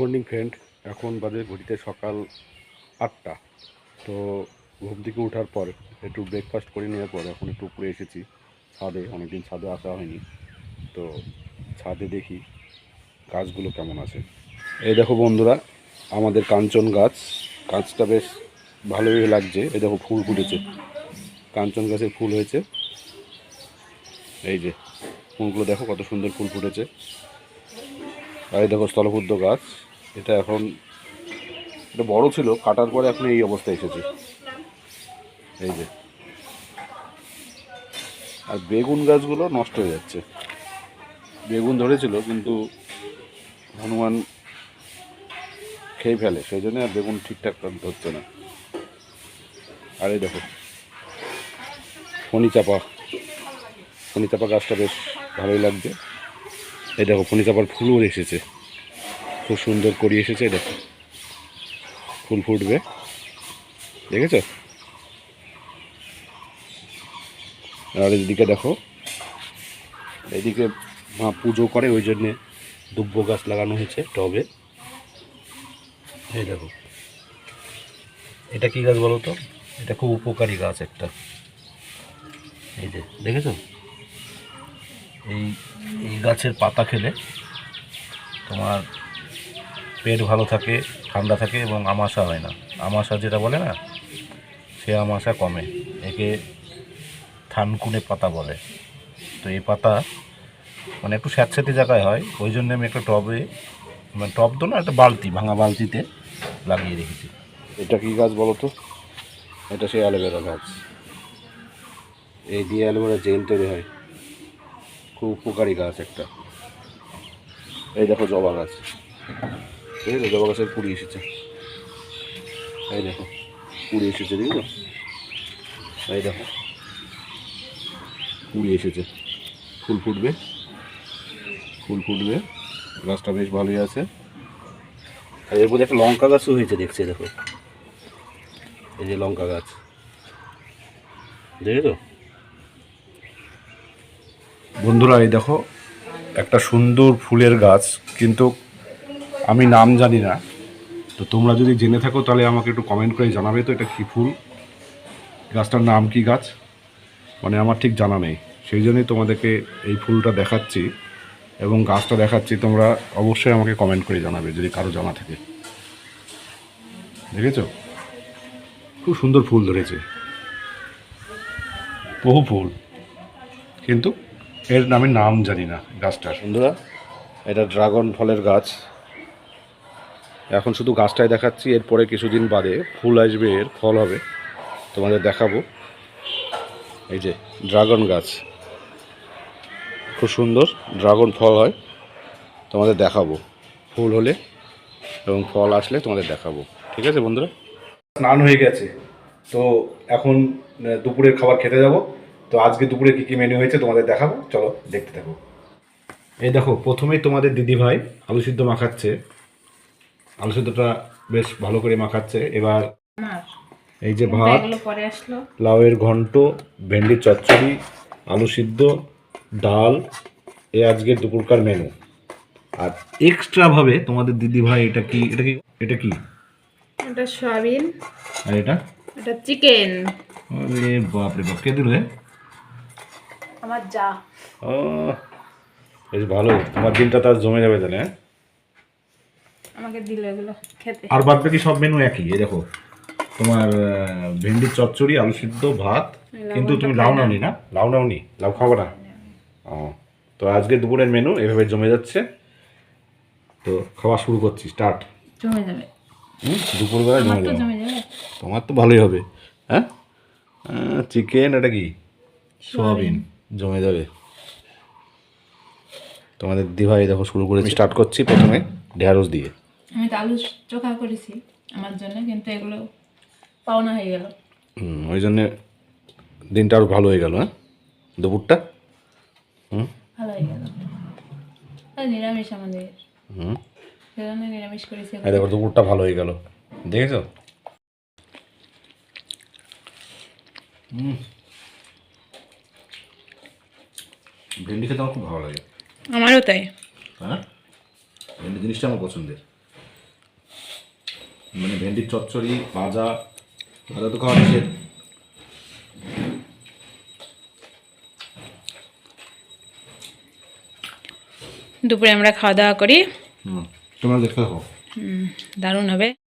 Morning friend, এখন বাজে ঘড়িতে সকাল আটটা। তো ঘুম থেকে ওঠার পর একটু ব্রেকফাস্ট করে নেওয়ার পর এখন একটু উপরে এসেছি। ছাদে, অনেকদিন ছাদে আসা হয়নি। তো ছাদে দেখি গাছগুলো কেমন আছে। এই দেখো বন্ধুরা, আমাদের কাঞ্চন গাছ। গাছটা বেশ ভালোই লাগছে। এই দেখো ফুল ফুটেছে। কাঞ্চন গাছের ফুল হয়েছে। এই যে ফুলগুলো দেখো কত সুন্দর ফুল ফুটেছে। আর এই দেখো স্থলবুদ্ধ গাছ। এটা এখন এটা বড় ছিল, কাটার পরে এখন এই অবস্থায় এসেছে। এই যে। আর বেগুন গাছগুলো নষ্ট হয়ে যাচ্ছে। বেগুন ধরেছিল, কিন্তু হনুমান খেয়ে ফেলে, সেই জন্য আর বেগুন ঠিকঠাক ধরছে না। আর এই দেখো ফণি চাপা চাপা গাছটা বেশ ভালোই লাগছে। এই দেখো ফণি চাপার ফুলও এসেছে। খুব সুন্দর করি এসেছে দেখো। ফুল ফুটবে। দেখেছ? আর এদিকে দেখো, এদিকে মা পুজো করে, ওই জন্যে দুব্ব গাছ লাগানো হয়েছে টবে। এই দেখো। এটা কি গাছ বলো তো? এটা খুব উপকারী গাছ একটা। এই যে, দেখেছ? এই এই গাছের পাতা খেলে তোমার পেট ভালো থাকে, ঠান্ডা থাকে এবং আমাশা হয় না। আমাশা যেটা বলে না, সে আমাশা কমে। একে থানকুনে পাতা বলে। তো এই পাতা মানে একটু স্যাঁতস্যাঁতে জায়গায় হয়, ওই জন্য আমি একটা টবে মানে টব তো না, একটা বালতি, ভাঙা বালতিতে লাগিয়ে রেখেছি। এটা কি গাছ বলো তো? এটা সেই অ্যালোভেরা গাছ। এই দিয়ে অ্যালোভেরা জেল তৈরি হয়। খুব উপকারী গাছ একটা। এই দেখো জবা গাছ। এই তো জবা গাছের কুড়ি এসেছে। এই দেখো কুড়ি এসেছে দেখো এই দেখো কুড়ি এসেছে। ফুল ফুটবে। ফুল ফুটবে। গাছটা বেশ ভালোই আছে। আর এর একটা লঙ্কা গাছও হয়েছে, দেখছে, দেখো। এই যে লঙ্কা গাছ। দেখেছ? বন্ধুরা, এই দেখো, একটা সুন্দর ফুলের গাছ, কিন্তু আমি নাম জানি না। তো তোমরা যদি জেনে থাকো, তাহলে আমাকে একটু কমেন্ট করে জানাবে তো এটা কী ফুল। গাছটার নাম কি গাছ? মানে আমার ঠিক জানা নেই। সেই জন্যই তোমাদেরকে এই ফুলটা দেখাচ্ছি এবং গাছটা দেখাচ্ছি। তোমরা অবশ্যই আমাকে কমেন্ট করে জানাবে, যদি কারও জানা থাকে। দেখেছ? খুব সুন্দর ফুল ধরেছে। বহু ফুল। কিন্তু এর আমি নাম জানি না গাছটা। সুন্দরা এটা ড্রাগন ফলের গাছ। এখন শুধু গাছটাই দেখাচ্ছি এরপরে কিছুদিন বাদে ফুল আসবে এর ফল হবে। তোমাদের দেখাবো। এই যে ড্রাগন গাছ। খুব সুন্দর ড্রাগন ফল হয়। তোমাদের দেখাবো। ফুল হলে এবং ফল আসলে তোমাদের দেখাবো। ঠিক আছে বন্ধুরা? স্নান হয়ে গেছে। তো এখন দুপুরের খাবার খেতে যাব। তো আজকে দুপুরে কী কী মেনু হয়েছে তোমাদের দেখাবো? চলো দেখতে থাকো। এই দেখো প্রথমেই তোমাদের দিদি ভাই আলু সিদ্ধ মাখাচ্ছে। আলু সিদ্ধটা বেশ ভালো করে মাখাচ্ছে। এবার এই যে ভাত লাউয়ের ঘন্ট ভেন্ডির চচ্চড়ি আলু সিদ্ধ ডাল এ আজকের দুপুরকার মেনু আর এক্সট্রাভাবে তোমাদের দিদি ভাই এটা কি এটা কি এটা কি? এটা সয়াবিন। আর এটা? এটা চিকেন আরে বাপরে বাপ কে দিল? আমার যা। ও বেশ ভালো। তোমার দিনটা তার জমে যাবে তাহলে হ্যাঁ? আমাকে দিল এগুলো খেতে। আর বাদ বাকি সব মেনু একই এই দেখো। তোমার ভেন্ডির চচ্চড়ি আলু সিদ্ধ ভাত। কিন্তু তুমি লাউ নাওনি না? লাউ নাওনি? লাউ খাব না? ও তো আজকে দুপুরের মেনু এভাবে জমে যাচ্ছে। তো খাওয়া শুরু করছি স্টার্ট জমে যাবে। হুম তো জমে যাবে। তোমার তো ভালোই হবে হ্যাঁ? চিকেন এটা কি? সোয়াবিন জমে যাবে। তোমাদের দিভাই দেখো শুরু করে স্টার্ট করছি প্রথমে। ঢেঁড়স দিয়ে। আমি তো আলু চোখা করেছি আমার জন্য কিন্তু এগুলো পাওনা হয়ে গেল। হুম, ওই জন্যে দিনটা আরও ভালো হয়ে গেল হ্যাঁ? দুপুরটা? হুম? ভালো হয়ে গেল। আর নিরামিষ আমাদের। হুম? সেজন্য নিরামিষ করেছি এই দেখো দুপুরটা ভালো হয়ে গেল। দেখেছ? হুম। ভেন্ডি খেতে আমার খুব ভালো লাগে। আমারও তাই। হ্যাঁ? ভেন্ডি জিনিসটা আমার পছন্দের। মানে ভেন্ডির চচ্চড়ি ভাজা ভাজা তো খাওয়া নিষেধ। দুপুরে আমরা খাওয়া দাওয়া করি। হুম তোমরা দেখতে থাকো হুম, দারুণ হবে।